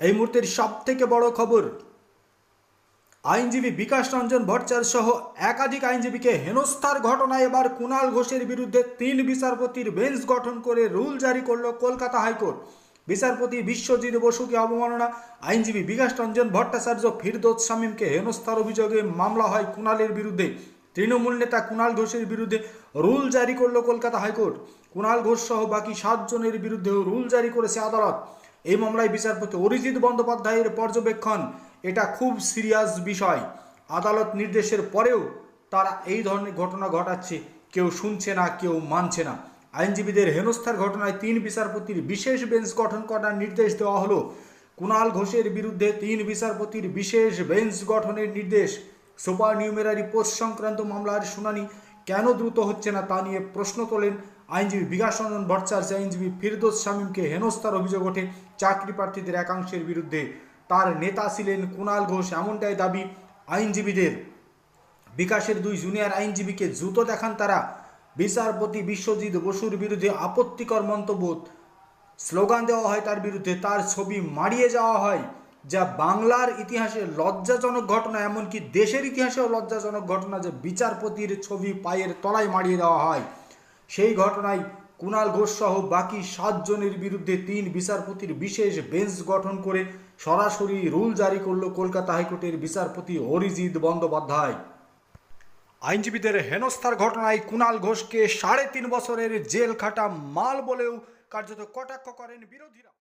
এই মুহূর্তের সব থেকে বড় খবর, আইনজীবী বিকাশ রঞ্জন ভট্টাচার্য সহ একাধিক আইনজীবীকে হেনস্থার ঘটনায় এবার কুণাল ঘোষের বিরুদ্ধে তিন বিচারপতির বেঞ্চ গঠন করে রুল জারি করল কলকাতা হাইকোর্ট। বিচারপতি বিশ্বজিৎ বসুকে অবমাননা, আইনজীবী বিকাশ রঞ্জন ভট্টাচার্য ফিরদোস শামীমকে হেনস্থার অভিযোগে মামলা হয় কুণালের বিরুদ্ধে। তৃণমূল নেতা কুণাল ঘোষের বিরুদ্ধে রুল জারি করল কলকাতা হাইকোর্ট। কুণাল ঘোষ সহ বাকি সাতজনের বিরুদ্ধেও রুল জারি করেছে আদালত। এই মামলায় বিচারপতি অরিজিৎ বন্দ্যোপাধ্যায়ের পর্যবেক্ষণ, এটা খুব সিরিয়াস বিষয়। আদালত নির্দেশের পরেও তারা এই ধরনের ঘটনা ঘটাচ্ছে, কেউ শুনছে না, কেউ মানছে না। আইনজীবীদের হেনস্থার ঘটনায় তিন বিচারপতির বিশেষ বেঞ্চ গঠন করার নির্দেশ দেওয়া হলো। কুণাল ঘোষের বিরুদ্ধে তিন বিচারপতির বিশেষ বেঞ্চ গঠনের নির্দেশ। সুপার নিউমেরারি পোস্ট সংক্রান্ত মামলার শুনানি কেন দ্রুত হচ্ছে না তা নিয়ে প্রশ্ন তোলেন আইনজীবী বিকাশ রঞ্জন ভট্টাচার্য। আইনজীবী ফিরদোস শামীমকে হেনস্থার অভিযোগ ওঠে চাকরি প্রার্থীদের একাংশের বিরুদ্ধে। তার নেতা ছিলেন কুণাল ঘোষ, এমনটাই দাবি আইনজীবীদের। বিকাশের দুই জুনিয়র আইনজীবীকে জুতো দেখান তারা। বিচারপতি বিশ্বজিৎ বসুর বিরুদ্ধে আপত্তিকর মন্তব্য। স্লোগান দেওয়া হয় তার বিরুদ্ধে, তার ছবি মারিয়ে যাওয়া হয়। যা বাংলার ইতিহাসে লজ্জাজনক ঘটনা, এমনকি দেশের ইতিহাসেও লজ্জাজনক ঘটনা যে বিচারপতির ছবি পায়ের তলায় মারিয়ে দেওয়া হয়। সেই ঘটনায় কুণাল ঘোষ সহ বাকি সাতজনের বিরুদ্ধে তিন বিচারপতির বিশেষ বেঞ্চ গঠন করে সরাসরি রুল জারি করল কলকাতা হাইকোর্টের বিচারপতি অরিজিৎ বন্দ্যোপাধ্যায়। আইনজীবীদের হেনস্থার ঘটনায় কুণাল ঘোষকে সাড়ে তিন বছরের জেল খাটা মাল বলেও কার্যত কটাক্ষ করেন বিরোধীরা।